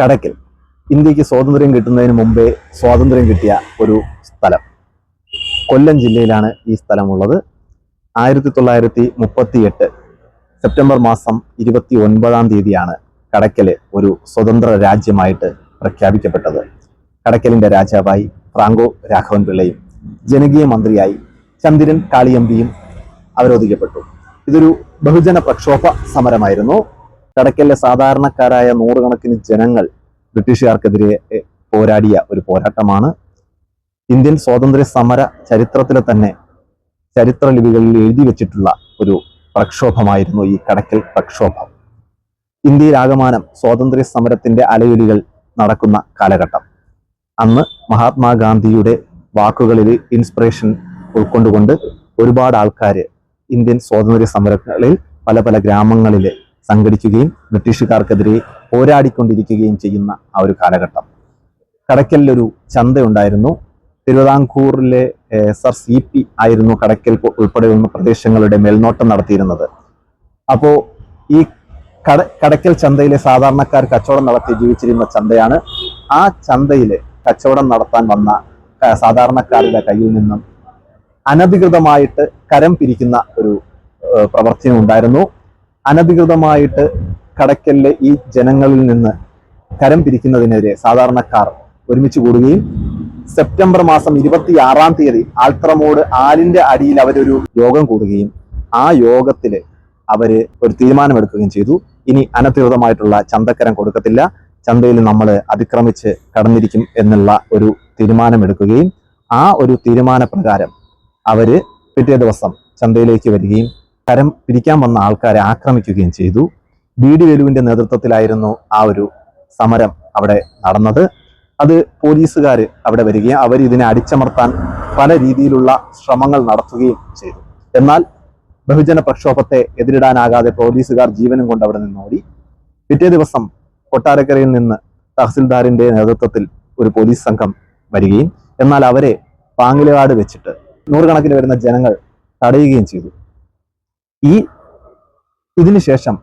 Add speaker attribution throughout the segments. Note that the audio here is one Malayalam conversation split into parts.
Speaker 1: കടക്കൽ. ഇന്ത്യയ്ക്ക് സ്വാതന്ത്ര്യം കിട്ടുന്നതിന് മുമ്പേ സ്വാതന്ത്ര്യം കിട്ടിയ ഒരു സ്ഥലം. കൊല്ലം ജില്ലയിലാണ് ഈ സ്ഥലമുള്ളത്. ആയിരത്തി തൊള്ളായിരത്തി മുപ്പത്തി എട്ട് സെപ്റ്റംബർ മാസം ഇരുപത്തി ഒൻപതാം തീയതിയാണ് കടക്കൽ ഒരു സ്വതന്ത്ര രാജ്യമായിട്ട് പ്രഖ്യാപിക്കപ്പെട്ടത്. കടക്കലിന്റെ രാജാവായി ഫ്രാങ്കോ രാഘവൻ പിള്ളയും ജനകീയ മന്ത്രിയായി ചന്ദ്രൻ കാളിയമ്പിയും അവരോധിക്കപ്പെട്ടു. ഇതൊരു ബഹുജന പ്രക്ഷോഭ സമരമായിരുന്നു. കടക്കലിലെ സാധാരണക്കാരായ നൂറുകണക്കിന് ജനങ്ങൾ ബ്രിട്ടീഷുകാർക്കെതിരെ പോരാടിയ ഒരു പോരാട്ടമാണ്. ഇന്ത്യൻ സ്വാതന്ത്ര്യ സമര ചരിത്രത്തിലെ തന്നെ ചരിത്ര ലിപികളിൽ എഴുതി വെച്ചിട്ടുള്ള ഒരു പ്രക്ഷോഭമായിരുന്നു ഈ കടക്കൽ പ്രക്ഷോഭം. ഇന്ത്യയിലാകമാനം സ്വാതന്ത്ര്യ സമരത്തിന്റെ അലയൊലികൾ നടക്കുന്ന കാലഘട്ടം. അന്ന് മഹാത്മാഗാന്ധിയുടെ വാക്കുകളിൽ ഇൻസ്പിറേഷൻ ഉൾക്കൊണ്ടുകൊണ്ട് ഒരുപാട് ആൾക്കാർ ഇന്ത്യൻ സ്വാതന്ത്ര്യ സമരങ്ങളിൽ പല പല ഗ്രാമങ്ങളിൽ സംഘടിക്കുകയും ബ്രിട്ടീഷുകാർക്കെതിരെ പോരാടിക്കൊണ്ടിരിക്കുകയും ചെയ്യുന്ന ആ ഒരു കാലഘട്ടം. കടക്കലിലൊരു ചന്തയുണ്ടായിരുന്നു. തിരുവിതാംകൂറിലെ സർ സി പി ആയിരുന്നു കടക്കൽ ഉൾപ്പെടെയുള്ള പ്രദേശങ്ങളുടെ മേൽനോട്ടം നടത്തിയിരുന്നത്. അപ്പോൾ ഈ കട കടക്കൽ ചന്തയിലെ സാധാരണക്കാർ കച്ചവടം നടത്തി ജീവിച്ചിരുന്ന ചന്തയാണ്. ആ ചന്തയിൽ കച്ചവടം നടത്താൻ വന്ന സാധാരണക്കാരുടെ കയ്യിൽ നിന്നും അനധികൃതമായിട്ട് കരം പിരിക്കുന്ന ഒരു പ്രവർത്തനം ഉണ്ടായിരുന്നു. അനധികൃതമായിട്ട് കടക്കലിലെ ഈ ജനങ്ങളിൽ നിന്ന് കരം പിരിക്കുന്നതിനെതിരെ സാധാരണക്കാർ ഒരുമിച്ച് കൂടുകയും സെപ്റ്റംബർ മാസം ഇരുപത്തി ആറാം തീയതി ആൽത്രമോട് ആലിന്റെ അടിയിൽ അവരൊരു യോഗം കൂടുകയും ആ യോഗത്തിൽ അവർ ഒരു തീരുമാനമെടുക്കുകയും ചെയ്തു. ഇനി അനധികൃതമായിട്ടുള്ള ചന്തക്കരം കൊടുക്കത്തില്ല. ചന്തയിൽ നമ്മൾ അതിക്രമിച്ച് കടന്നിരിക്കും എന്നുള്ള ഒരു തീരുമാനമെടുക്കുകയും ആ ഒരു തീരുമാനപ്രകാരം അവർ പിറ്റേ ദിവസം ചന്തയിലേക്ക് വരികയും കരം പിരിക്കാൻ വന്ന ആൾക്കാരെ ആക്രമിക്കുകയും ചെയ്തു. ബി ഡി വേലുവിന്റെ നേതൃത്വത്തിലായിരുന്നു ആ ഒരു സമരം അവിടെ നടന്നത്. അത് പോലീസുകാർ അവിടെ വരികയും അവർ ഇതിനെ അടിച്ചമർത്താൻ പല രീതിയിലുള്ള ശ്രമങ്ങൾ നടത്തുകയും ചെയ്തു. എന്നാൽ ബഹുജന പ്രക്ഷോഭത്തെ എതിരിടാനാകാതെ പോലീസുകാർ ജീവനും കൊണ്ട് അവിടെ നിന്ന് ഓടി. പിറ്റേ ദിവസം കൊട്ടാരക്കരയിൽ നിന്ന് തഹസിൽദാറിന്റെ നേതൃത്വത്തിൽ ഒരു പോലീസ് സംഘം വരികയും എന്നാൽ അവരെ പാങ്ങിലവാട് വെച്ചിട്ട് നൂറുകണക്കിന് വരുന്ന ജനങ്ങൾ തടയുകയും ചെയ്തു. ഈ ഇതിനുശേഷം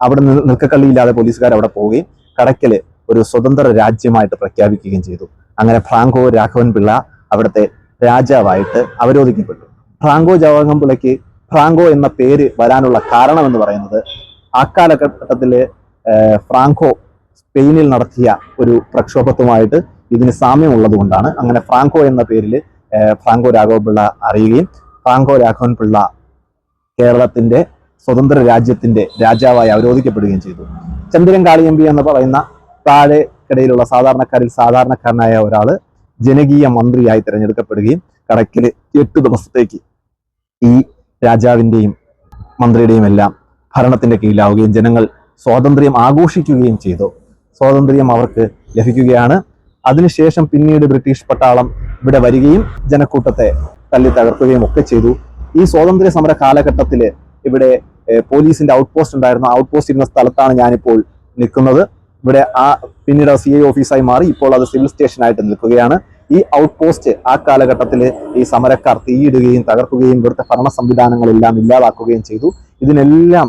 Speaker 1: അവിടെ നിന്ന് നിൽക്കക്കള്ളിയില്ലാതെ പോലീസുകാർ അവിടെ പോവുകയും കടക്കൽ ഒരു സ്വതന്ത്ര രാജ്യമായിട്ട് പ്രഖ്യാപിക്കുകയും ചെയ്തു. അങ്ങനെ ഫ്രാങ്കോ രാഘവൻ പിള്ള അവിടുത്തെ രാജാവായിട്ട് അവരോധിക്കപ്പെട്ടു. ഫ്രാങ്കോ ജവഹം പിള്ളയ്ക്ക് ഫ്രാങ്കോ എന്ന പേര് വരാനുള്ള കാരണം എന്ന് പറയുന്നത് ആ കാലഘട്ടത്തിലെ ഫ്രാങ്കോ സ്പെയിനിൽ നടത്തിയ ഒരു പ്രക്ഷോഭത്തുമായിട്ട് ഇതിന് സാമ്യമുള്ളത് കൊണ്ടാണ് അങ്ങനെ ഫ്രാങ്കോ എന്ന പേരിൽ ഫ്രാങ്കോ രാഘവൻ പിള്ള അറിയുകയും ഫ്രാങ്കോ രാഘവൻ പിള്ള കേരളത്തിന്റെ സ്വതന്ത്ര രാജ്യത്തിന്റെ രാജാവായി അവരോധിക്കപ്പെടുകയും ചെയ്തു. ചന്ദ്രൻ കാളിയമ്പി എന്ന് പറയുന്ന താഴെ കിടയിലുള്ള സാധാരണക്കാരിൽ സാധാരണക്കാരനായ ഒരാൾ ജനകീയ മന്ത്രിയായി തിരഞ്ഞെടുക്കപ്പെടുകയും കടക്കിൽ എട്ട് ദിവസത്തേക്ക് ഈ രാജാവിന്റെയും മന്ത്രിയുടെയും എല്ലാം ഭരണത്തിന്റെ കീഴിലാവുകയും ജനങ്ങൾ സ്വാതന്ത്ര്യം ആഘോഷിക്കുകയും ചെയ്തു. സ്വാതന്ത്ര്യം അവർക്ക് ലഭിക്കുകയാണ്. അതിനുശേഷം പിന്നീട് ബ്രിട്ടീഷ് പട്ടാളം ഇവിടെ വരികയും ജനക്കൂട്ടത്തെ തല്ലി തകർക്കുകയും ഒക്കെ ചെയ്തു. ഈ സ്വാതന്ത്ര്യ സമര കാലഘട്ടത്തിൽ ഇവിടെ പോലീസിന്റെ ഔട്ട് പോസ്റ്റ് ഉണ്ടായിരുന്നു ഔട്ട് പോസ്റ്റ് ഇരുന്ന സ്ഥലത്താണ് ഞാനിപ്പോൾ നിൽക്കുന്നത്. ഇവിടെ ആ പിന്നീട് സി ഐ ഓഫീസായി മാറി ഇപ്പോൾ അത് സിവിൽ സ്റ്റേഷൻ ആയിട്ട് നിൽക്കുകയാണ്. ഈ ഔട്ട് പോസ്റ്റ് ആ കാലഘട്ടത്തിൽ ഈ സമരക്കാർ തീയിടുകയും തകർക്കുകയും ഇവിടുത്തെ ഭരണ സംവിധാനങ്ങളെല്ലാം ഇല്ലാതാക്കുകയും ചെയ്തു. ഇതിനെല്ലാം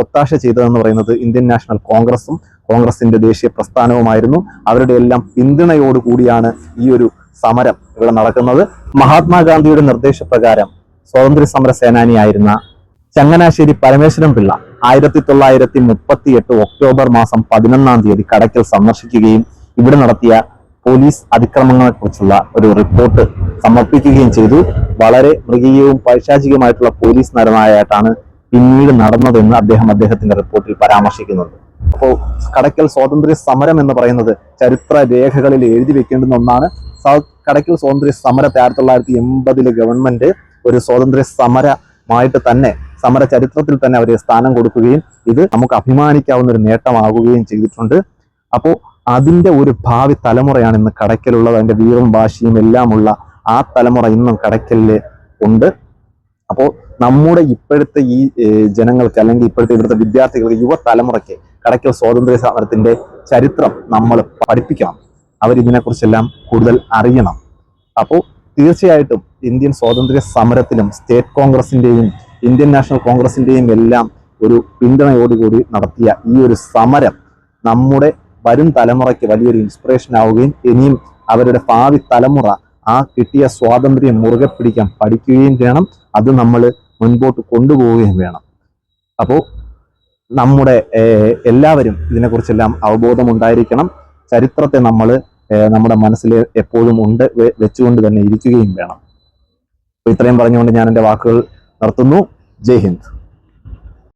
Speaker 1: ഒത്താശ ചെയ്തതെന്ന് പറയുന്നത് ഇന്ത്യൻ നാഷണൽ കോൺഗ്രസും കോൺഗ്രസിന്റെ ദേശീയ പ്രസ്ഥാനവുമായിരുന്നു. അവരുടെ എല്ലാം പിന്തുണയോടുകൂടിയാണ് ഈ ഒരു സമരം ഇവിടെ നടക്കുന്നത്. മഹാത്മാഗാന്ധിയുടെ നിർദ്ദേശപ്രകാരം സ്വാതന്ത്ര്യ സമര സേനാനിയായിരുന്ന ചങ്ങനാശ്ശേരി പരമേശ്വരൻ പിള്ള ആയിരത്തി തൊള്ളായിരത്തി മുപ്പത്തി എട്ട് ഒക്ടോബർ മാസം പതിനൊന്നാം തീയതി കടയ്ക്കൽ സന്ദർശിക്കുകയും ഇവിടെ നടത്തിയ പോലീസ് അതിക്രമങ്ങളെ കുറിച്ചുള്ള ഒരു റിപ്പോർട്ട് സമർപ്പിക്കുകയും ചെയ്തു. വളരെ മൃഗീയവും പൈശാചികമായിട്ടുള്ള പോലീസ് നരനായിട്ടാണ് പിന്നീട് നടന്നതെന്ന് അദ്ദേഹം അദ്ദേഹത്തിന്റെ റിപ്പോർട്ടിൽ പരാമർശിക്കുന്നുണ്ട്. അപ്പോൾ കടയ്ക്കൽ സ്വാതന്ത്ര്യ സമരം എന്ന് പറയുന്നത് ചരിത്ര രേഖകളിൽ എഴുതി വെക്കേണ്ടുന്ന ഒന്നാണ്. കടയ്ക്കൽ സ്വാതന്ത്ര്യ സമരത്തെ ആയിരത്തി തൊള്ളായിരത്തി എൺപതിലെ ഗവൺമെന്റ് ഒരു സ്വാതന്ത്ര്യ സമരമായിട്ട് തന്നെ സമര ചരിത്രത്തിൽ തന്നെ അവരെ സ്ഥാനം കൊടുക്കുകയും ഇത് നമുക്ക് അഭിമാനിക്കാവുന്ന ഒരു നേട്ടമാകുകയും ചെയ്തിട്ടുണ്ട്. അപ്പോൾ അതിന്റെ ഒരു ഭാവി തലമുറയാണ് ഇന്ന് കടയ്ക്കലുള്ളത്. അതിന്റെ വീറും വാശിയും എല്ലാമുള്ള ആ തലമുറ ഇന്നും കടയ്ക്കലിൽ ഉണ്ട്. അപ്പോൾ നമ്മുടെ ഇപ്പോഴത്തെ ഈ ജനങ്ങൾക്ക് അല്ലെങ്കിൽ ഇപ്പോഴത്തെ ഇവിടുത്തെ വിദ്യാർത്ഥികൾക്ക് യുവതലമുറയ്ക്ക് കടയ്ക്കൽ സ്വാതന്ത്ര്യ സമരത്തിന്റെ ചരിത്രം നമ്മൾ പഠിപ്പിക്കണം. അവരിതിനെക്കുറിച്ചെല്ലാം കൂടുതൽ അറിയണം. അപ്പോൾ തീർച്ചയായിട്ടും ഇന്ത്യൻ സ്വാതന്ത്ര്യ സമരത്തിലും സ്റ്റേറ്റ് കോൺഗ്രസിന്റെയും ഇന്ത്യൻ നാഷണൽ കോൺഗ്രസിന്റെയും എല്ലാം ഒരു പിന്തുണയോടുകൂടി നടത്തിയ ഈ ഒരു സമരം നമ്മുടെ വരും തലമുറയ്ക്ക് വലിയൊരു ഇൻസ്പിറേഷൻ ആവുകയും ഇനിയും അവരുടെ ഭാവി തലമുറ ആ കിട്ടിയ സ്വാതന്ത്ര്യം മുറുകെ പിടിക്കാൻ പഠിക്കുകയും വേണം. അത് നമ്മൾ മുൻപോട്ട് കൊണ്ടുപോവുകയും വേണം. അപ്പോൾ നമ്മുടെ എല്ലാവരും ഇതിനെക്കുറിച്ചെല്ലാം അവബോധമുണ്ടായിരിക്കണം. ചരിത്രത്തെ നമ്മൾ നമ്മുടെ മനസ്സിൽ എപ്പോഴും ഉണ്ട് വെച്ചുകൊണ്ട് തന്നെ ഇരിക്കുകയും വേണം. ഇത്രയും പറഞ്ഞുകൊണ്ട് ഞാൻ എന്റെ വാക്കുകൾ നിർത്തുന്നു. ജയ് ഹിന്ദ്.